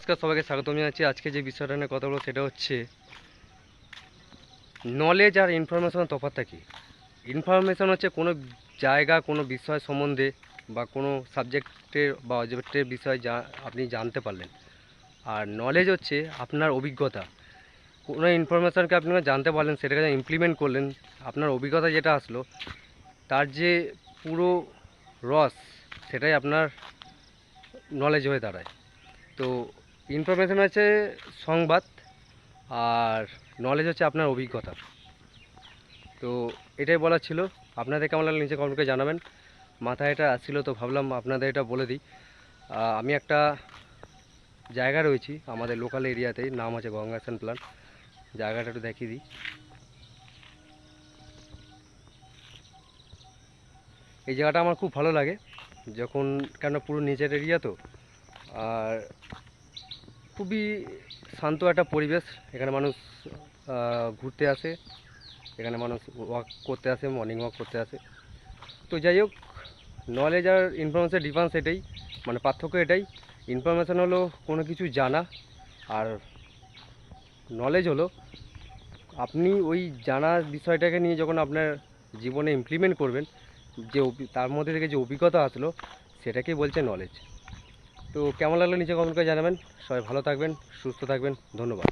নমস্কার, সবাইকে স্বাগতম জানাচ্ছি। আজকে যে বিষয়টা নিয়ে কথা বলব সেটা হচ্ছে নলেজ আর ইনফরমেশন তফাৎটা কি? ইনফরমেশন হচ্ছে কোনো জায়গা, কোনো বিষয় সম্বন্ধে বা কোনো সাবজেক্টের বা অবজেক্টের বিষয় যা আপনি জানতে পারলেন। আর নলেজ হচ্ছে আপনার অভিজ্ঞতা। কোনো ইনফরমেশনকে আপনি জানতে পারলেন, সেটাকে ইমপ্লিমেন্ট করলেন, আপনার অভিজ্ঞতা যেটা আসলো, তার যে পুরো রস, সেটাই আপনার নলেজ হয়ে দাঁড়ায়। তো ইনফরমেশন হচ্ছে সংবাদ আর নলেজ হচ্ছে আপনার অভিজ্ঞতা। তো এটাই বলার ছিল। আপনাদের কেমন লাগল নিচে কমেন্ট করে জানাবেন। মাথায় এটা আসছিল তো ভাবলাম আপনাদের এটা বলে দিই। আমি একটা জায়গা রয়েছি আমাদের লোকাল এরিয়াতেই নাম আছে গঙ্গাসন প্লান জায়গাটা একটু দেখিয়ে দিই। এই জায়গাটা আমার খুব ভালো লাগে। যখন কেন পুরো নিচের এরিয়া তো, আর খুবই শান্ত একটা পরিবেশ। এখানে মানুষ ঘুরতে আসে। এখানে মানুষ ওয়াক করতে আসে মর্নিং ওয়াক করতে আসে। তো যাই হোক নলেজ আর ইনফরমেশনের ডিফারেন্স এটাই। মানে পার্থক্য এটাই। ইনফরমেশন হলো কোনো কিছু জানা আর নলেজ হলো আপনি ওই জানা বিষয়টাকে নিয়ে যখন আপনার জীবনে ইমপ্লিমেন্ট করবেন, যে তার মধ্যে থেকে যে অভিজ্ঞতা আসলো, সেটাকেই বলছে নলেজ তো কেমন লাগল নিচে কমেন্ট করে জানাবেন। সবাই ভালো থাকবেন সুস্থ থাকবেন ধন্যবাদ।